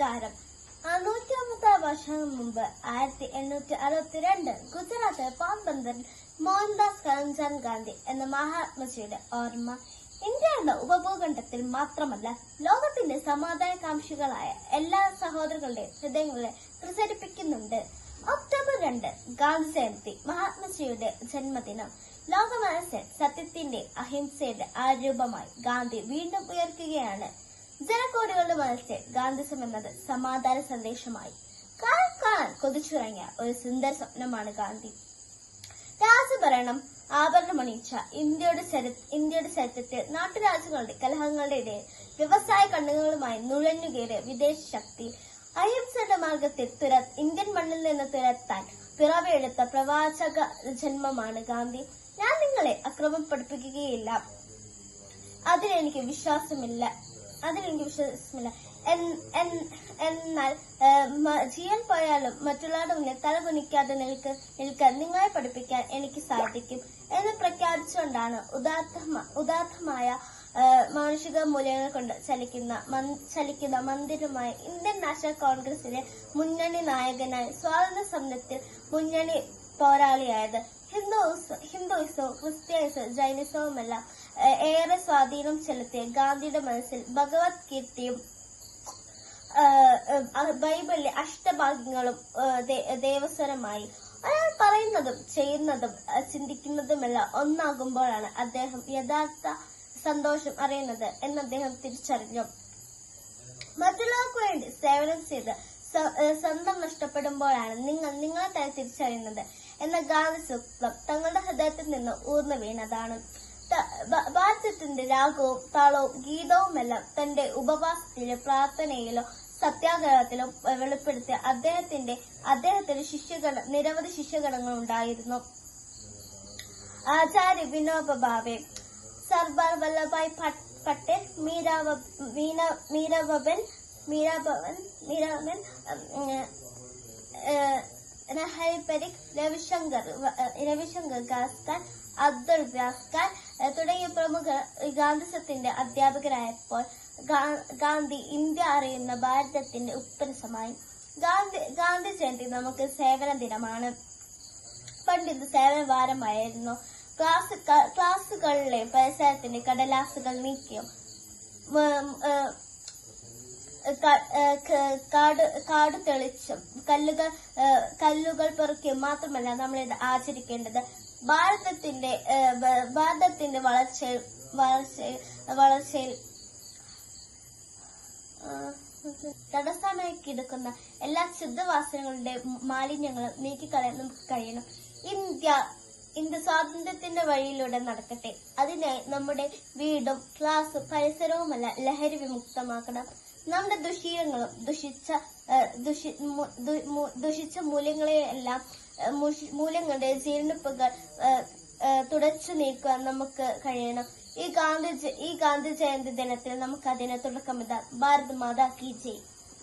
നമസ്കാരം. നൂറ്റി അമ്പത്താറ് വർഷം മുമ്പ് ആയിരത്തി എണ്ണൂറ്റി അറുപത്തിരണ്ട് ഗുജറാത്ത് പാമ്പന്തറിൽ മോഹൻദാസ് കരംചന്ദ് ഗാന്ധി എന്ന മഹാത്മജിയുടെ ഓർമ്മ ഇന്ത്യ എന്ന ഉപഭൂഖണ്ഡത്തിൽ മാത്രമല്ല ലോകത്തിന്റെ സമാധാനകാംക്ഷികളായ എല്ലാ സഹോദരങ്ങളുടെയും ഹൃദയങ്ങളെ പ്രസരിപ്പിക്കുന്നുണ്ട് ഒക്ടോബർ രണ്ട് ഗാന്ധി ജയന്തി മഹാത്മജിയുടെ ജന്മദിനം. ലോകമനസ്സിൽ സത്യത്തിന്റെ അഹിംസയുടെ ആരൂപമായി ഗാന്ധി വീണ്ടും ഉയർത്തുകയാണ്. ജനകോടികളുടെ മനസ്സിൽ ഗാന്ധിസം എന്നത് സമാധാന സന്ദേശമായി. കാണാൻ കാണാൻ കൊതിച്ചുറങ്ങിയ ഒരു സുന്ദര സ്വപ്നമാണ് ഗാന്ധി. രാജഭരണം ആഭരണമണിയിച്ച ഇന്ത്യയുടെ ഇന്ത്യയുടെ ചരിത്രത്തിൽ നാട്ടുരാജ്യങ്ങളുടെ കലഹങ്ങളുടെ ഇടയിൽ വ്യവസായ കണ്ണുകളുമായി നുഴഞ്ഞുകയറിയ വിദേശ ശക്തി അഹിംസയുടെ മാർഗത്തിൽ ഇന്ത്യൻ മണ്ണിൽ നിന്ന് തുരത്താൻ പിറവിയെടുത്ത പ്രവാചക ജന്മമാണ് ഗാന്ധി. ഞാൻ നിങ്ങളെ അക്രമം പഠിപ്പിക്കുകയില്ല. അതിലെനിക്ക് വിശ്വാസമില്ല. അതിലെനിക്ക് വിശ്വാസമില്ല എന്നാൽ ചെയ്യാൻ പോയാലും മറ്റുള്ളവരുടെ മുന്നിൽ തല കുനിക്കാതെ നിൽക്ക് നിൽക്കാൻ നിങ്ങളെ പഠിപ്പിക്കാൻ എനിക്ക് സാധിക്കും എന്ന് പ്രഖ്യാപിച്ചുകൊണ്ടാണ് ഉദാത്തമ ഉദാത്തമായ മാനുഷിക മൂല്യങ്ങൾ കൊണ്ട് ചലിക്കുന്ന ചലിക്കുന്ന മന്ദിരമായ ഇന്ത്യൻ നാഷണൽ കോൺഗ്രസിലെ മുന്നണി നായകനായി സ്വാതന്ത്ര്യ സമരത്തിൽ മുന്നണി പോരാളിയായത് ഹിന്ദുസ് ഹിന്ദുയിസവും ക്രിസ്ത്യാനിസവും ജൈനിസവുമെല്ലാം ഏറെ സ്വാധീനം ചെലുത്തിയ ഗാന്ധിയുടെ മനസ്സിൽ ഭഗവത് കീർത്തിയും ബൈബിളിലെ അഷ്ടഭാഗ്യങ്ങളും ദേവസ്വരമായി അയാൾ പറയുന്നതും ചെയ്യുന്നതും ചിന്തിക്കുന്നതുമെല്ലാം ഒന്നാകുമ്പോഴാണ് അദ്ദേഹം യഥാർത്ഥ സന്തോഷം അറിയുന്നത് എന്ന് അദ്ദേഹം തിരിച്ചറിഞ്ഞു. മറ്റുള്ളവർക്ക് വേണ്ടി സേവനം ചെയ്ത് സ്വന്തം നഷ്ടപ്പെടുമ്പോഴാണ് നിങ്ങൾ നിങ്ങളെ തന്നെ തിരിച്ചറിയുന്നത്. എന്ന ഗാന സൂക്തം തങ്ങളുടെ ഹൃദയത്തിൽ നിന്ന് ഊർന്നു വീണതാണ്. ഭാരതത്തിന്റെ രാഗവും താളവും ഗീതവുമെല്ലാം തന്റെ ഉപവാസത്തിലും പ്രാർത്ഥനയിലോ സത്യാഗ്രഹത്തിലും വെളിപ്പെടുത്തിയ അദ്ദേഹത്തിന്റെ അദ്ദേഹത്തിന് ശിഷ്യഗണ നിരവധി ശിഷ്യഗണങ്ങൾ ഉണ്ടായിരുന്നു. ആചാര്യ വിനോബ ഭാവെ സർദാർ വല്ലഭായ് പട്- പട്ടേൽ മീരാബൻ മീരാഭവൻ മീരാബൻ നഹൽ പരീഖ് രവിശങ്കർ രവിശങ്കർ ഗാസ്കർ അബ്ദുൾ ഏഹ് തുടങ്ങിയ പ്രമുഖർ ഗാന്ധിസത്തിന്റെ അധ്യാപകരായപ്പോൾ ഗാന്ധി ഇന്ത്യ അറിയുന്ന ഭാരതത്തിന്റെ ഉപ്പരസമായി ഗാന്ധി ഗാന്ധി ജയന്തി നമുക്ക് സേവന ദിനമാണ്. പണ്ട് സേവന വാരമായിരുന്നു ക്ലാസ് ക്ലാസ്സുകളിലെ പരിസരത്തിന്റെ കടലാസുകൾ നീക്കിയും കാട് കാട് തെളിച്ചും. കല്ലുകൾ കല്ലുകൾ പെറുക്കിയും മാത്രമല്ല നമ്മൾ ഇത് ആചരിക്കേണ്ടത്. ഭാരതത്തിന്റെ ഭാരതത്തിന്റെ വളർച്ചയിൽ വളർച്ചയിൽ വളർച്ചയിൽ തടസ്സമായി കിടക്കുന്ന എല്ലാ ശുദ്ധവാസനകളുടെ മാലിന്യങ്ങളും നീക്കിക്കളയാൻ നമുക്ക് കഴിയണം. ഇന്ത്യ ഇന്ത്യ സ്വാതന്ത്ര്യത്തിന്റെ വഴിയിലൂടെ നടക്കട്ടെ. അതിനായി നമ്മുടെ വീടും ക്ലാസ് പരിസരവുമല്ല ലഹരി വിമുക്തമാക്കണം. നമ്മുടെ ദുശീലങ്ങളും ദുഷിച്ച ദുഷിച്ച മൂല്യങ്ങളെയെല്ലാം മൂല്യങ്ങളുടെ ജീർണിപ്പുകൾ തുടച്ചു നീക്കുവാൻ നമുക്ക് കഴിയണം. ഈ ഗാന്ധി ഈ ഗാന്ധി ജയന്തി ദിനത്തിൽ നമുക്ക് അതിനെ തുടക്കമിടാം. ഭാരത് മാതാ കി ജയ്.